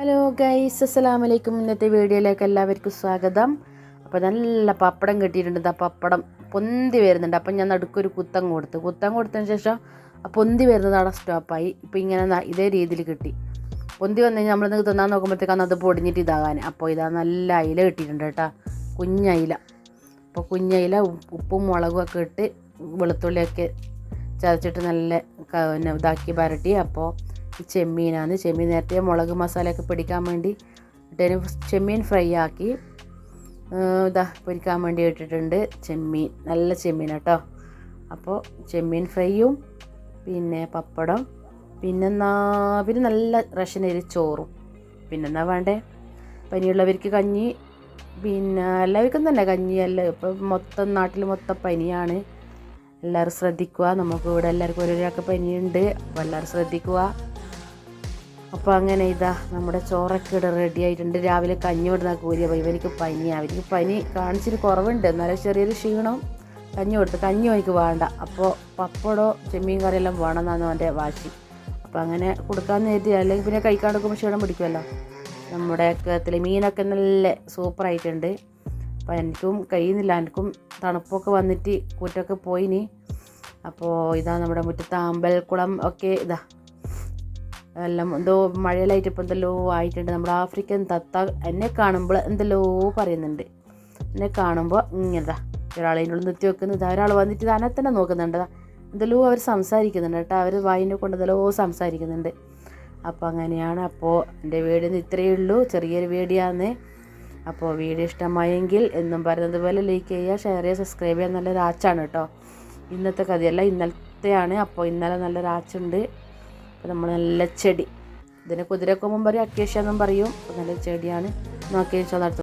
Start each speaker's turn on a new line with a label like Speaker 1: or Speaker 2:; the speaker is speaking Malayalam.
Speaker 1: ഹലോ ഗൈസ് അസ്സലാമു അലൈക്കും ഇന്നത്തെ വീഡിയോയിലേക്ക് എല്ലാവർക്കും സ്വാഗതം. അപ്പോൾ നല്ല പപ്പടം കിട്ടിയിട്ടുണ്ട്. ആ പപ്പടം പൊന്തി വരുന്നുണ്ട്. അപ്പം ഞാൻ നടുക്കൊരു കുത്തം കൊടുത്തു. കുത്തം കൊടുത്തതിന് ശേഷം ആ പൊന്തി വരുന്നത് അവിടെ സ്റ്റോപ്പായി. ഇപ്പോൾ ഇങ്ങനെ ഇതേ രീതിയിൽ കിട്ടി. പൊന്തി വന്നു കഴിഞ്ഞാൽ നമ്മൾ തിന്നാൻ നോക്കുമ്പോഴത്തേക്കാണ് അത് പൊടിഞ്ഞിട്ട് ഇതാകാൻ. അപ്പോൾ ഇതാ നല്ല അയില കിട്ടിയിട്ടുണ്ട് കേട്ടോ. കുഞ്ഞയില അപ്പോൾ കുഞ്ഞയില ഉപ്പും മുളകും ഒക്കെ ഇട്ട് വെളുത്തുള്ളിയൊക്കെ ചതച്ചിട്ട് നല്ല പിന്നെ ഇതാക്കി വരട്ടി അപ്പോൾ ചെമ്മീനാണ്. ചെമ്മീൻ നേരത്തെ മുളക് മസാലയൊക്കെ പിടിക്കാൻ വേണ്ടി ഇട്ടതിന് ചെമ്മീൻ ഫ്രൈ ആക്കി ഇതാ പൊരിക്കാൻ വേണ്ടി ഇട്ടിട്ടുണ്ട് ചെമ്മീൻ. നല്ല ചെമ്മീൻ കേട്ടോ. അപ്പോൾ ചെമ്മീൻ ഫ്രൈയും പിന്നെ പപ്പടം പിന്നെ നാവിന് നല്ല റേഷൻ അരി ചോറും. പിന്നെന്താ വേണ്ടേ? പനിയുള്ളവർക്ക് കഞ്ഞി പിന്നെ എല്ലാവർക്കും തന്നെ കഞ്ഞി അല്ല ഇപ്പം മൊത്തം നാട്ടിൽ മൊത്തം പനിയാണ്. എല്ലാവരും ശ്രദ്ധിക്കുക. നമുക്ക് ഇവിടെ എല്ലാവർക്കും ഓരോരാൾക്ക് പനിയുണ്ട്. അപ്പോൾ എല്ലാവരും ശ്രദ്ധിക്കുക. അപ്പോൾ അങ്ങനെ ഇതാ നമ്മുടെ ചോറൊക്കെ ഇവിടെ റെഡി ആയിട്ടുണ്ട്. രാവിലെ കഞ്ഞി കൂലിയ പോയി. ഇവനിക്ക് പനിയാണ് അവർക്ക് പനി കാണിച്ചിട്ട് കുറവുണ്ട്. എന്നാലും ചെറിയൊരു ക്ഷീണം. കഞ്ഞി കൊടുത്ത്. കഞ്ഞി എനിക്ക് വേണ്ട. അപ്പോൾ പപ്പടോ ചെമ്മീൻ കറിയെല്ലാം വേണമെന്നാണ് അവന്റെ വാശി. അപ്പോൾ അങ്ങനെ കൊടുക്കാമെന്ന് കരുതി. അല്ലെങ്കിൽ പിന്നെ കഴിക്കാൻ എടുക്കുമ്പോൾ ക്ഷീണം പിടിക്കുമല്ലോ. നമ്മുടെ കേരളത്തിൽ മീനൊക്കെ നല്ല സൂപ്പറായിട്ടുണ്ട് അപ്പോൾ എനിക്കും കഴിയുന്നില്ല. എനിക്കും തണുപ്പൊക്കെ വന്നിട്ട് കൂറ്റൊക്കെ പോയിനി. അപ്പോൾ ഇതാ നമ്മുടെ മുറ്റത്ത് അമ്പൽക്കുളം ഒക്കെ ഇതാ. എല്ലാം എന്തോ മഴയിലായിട്ട് ഇപ്പോൾ എന്തെല്ലോ ആയിട്ടുണ്ട്. നമ്മുടെ ആഫ്രിക്കൻ തത്ത എന്നെ കാണുമ്പോൾ എന്തെല്ലോ പറയുന്നുണ്ട്. എന്നെ കാണുമ്പോൾ ഇങ്ങനെ ഒരാളതിന്റെ ഉള്ളിൽ നിർത്തി വെക്കുന്നത് ഒരാൾ വന്നിട്ട് തന്നെ തന്നെ നോക്കുന്നുണ്ട്. എന്തല്ലോ അവർ സംസാരിക്കുന്നുണ്ട് കേട്ടോ. അവർ വായിനെ കൊണ്ട് എന്തെല്ലോ സംസാരിക്കുന്നുണ്ട്. അപ്പോൾ അങ്ങനെയാണ് അപ്പോൾ എന്റെ വീട് ഇത്രയേ ഉള്ളൂ. ചെറിയൊരു വീഡിയോയാണ്. അപ്പോൾ വീഡിയോ ഇഷ്ടമായെങ്കിൽ എന്നും പറയുന്നത് പോലെ ലൈക്ക് ചെയ്യുക ഷെയർ ചെയ്യുക സബ്സ്ക്രൈബ് ചെയ്യുക. നല്ലൊരാച്ചാണ് കേട്ടോ. ഇന്നത്തെ കഥയല്ല ഇന്നലത്തെയാണ്. അപ്പോൾ ഇന്നലെ നല്ലൊരു ആച്ചുണ്ട്. അപ്പോൾ നമ്മൾ നല്ല ചെടി. ഇതിനെ കുതിരക്കൊമ്പം പറയും അക്കേഷ്യ എന്നും പറയും. നല്ല ചെടിയാണ്. നോക്കിയാൽ